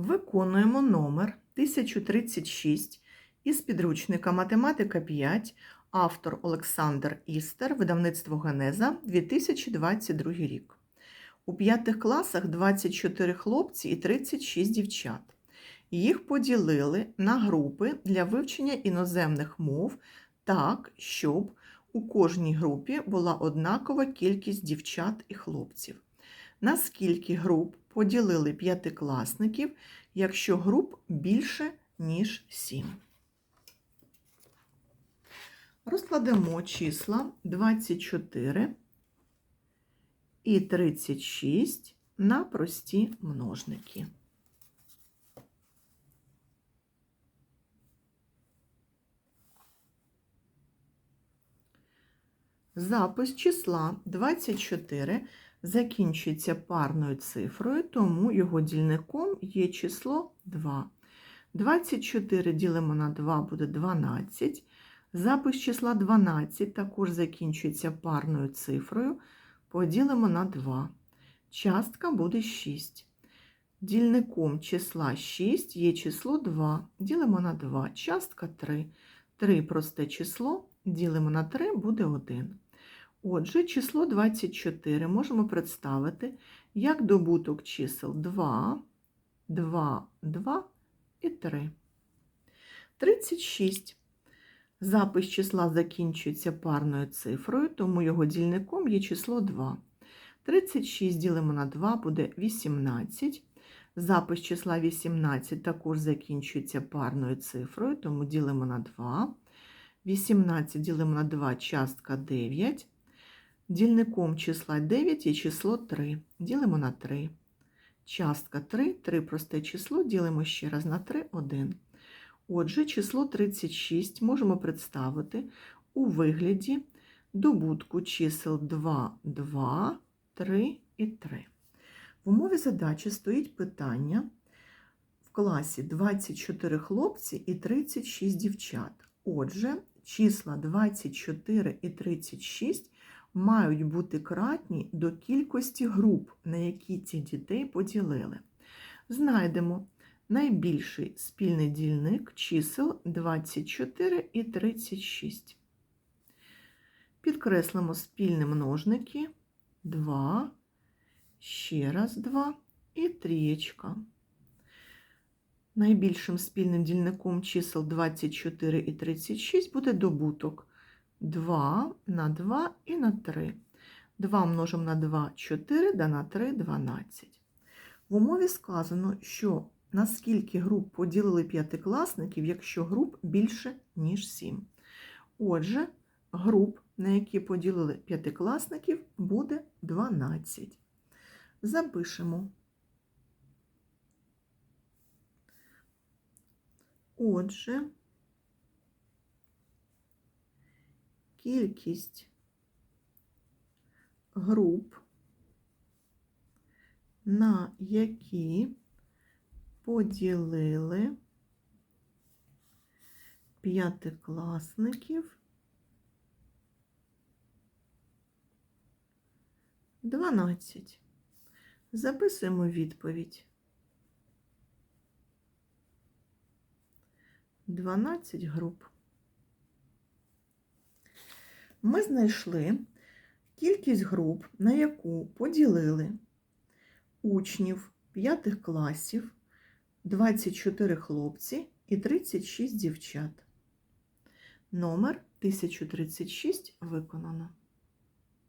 Виконуємо номер 1036 із підручника Математика 5, автор Олександр Істер, видавництво Генеза, 2022 рік. У п'ятих класах 24 хлопці і 36 дівчат. Їх поділили на групи для вивчення іноземних мов так, щоб у кожній групі була однакова кількість дівчат і хлопців. На скільки груп поділили п'ятикласників, якщо груп більше, ніж 7? Розкладемо числа 24 і 36 на прості множники. Запис числа 24 закінчується парною цифрою, тому його дільником є число 2. 24 ділимо на 2 буде 12. Запис числа 12 також закінчується парною цифрою. Поділимо на 2. Частка буде 6. Дільником числа 6 є число 2. Ділимо на 2. Частка 3. 3 просте число. Ділимо на 3 буде 1. Отже, число 24 можемо представити як добуток чисел 2, 2, 2 і 3. 36. Запис числа закінчується парною цифрою, тому його дільником є число 2. 36 ділимо на 2 буде 18. Запис числа 18 також закінчується парною цифрою, тому ділимо на 2. 18 ділимо на 2, частка 9. Дільником числа 9 є число 3. Ділимо на 3. Частка 3, 3 просте число, ділимо ще раз на 3, 1. Отже, число 36 можемо представити у вигляді добутку чисел 2, 2, 3 і 3. В умові задачі стоїть питання в класі 24 хлопці і 36 дівчат. Отже, числа 24 і 36 мають бути кратні до кількості груп, на які ці дітей поділили. Знайдемо найбільший спільний дільник чисел 24 і 36. Підкреслимо спільні множники 2, ще раз 2 і трієчка. Найбільшим спільним дільником чисел 24 і 36 буде добуток 2 на 2 і на 3. 2 множимо на 2 4, да на 3 12. В умові сказано, що на скільки груп поділили п'ятикласників, якщо груп більше, ніж 7. Отже, груп, на які поділили п'ятикласників, буде 12. Запишемо. Отже, кількість груп, на які поділили п'ятикласників 12. Записуємо відповідь. 12 груп. Ми знайшли кількість груп, на яку поділили учнів 5 класів, 24 хлопці і 36 дівчат. Номер 1036 виконано.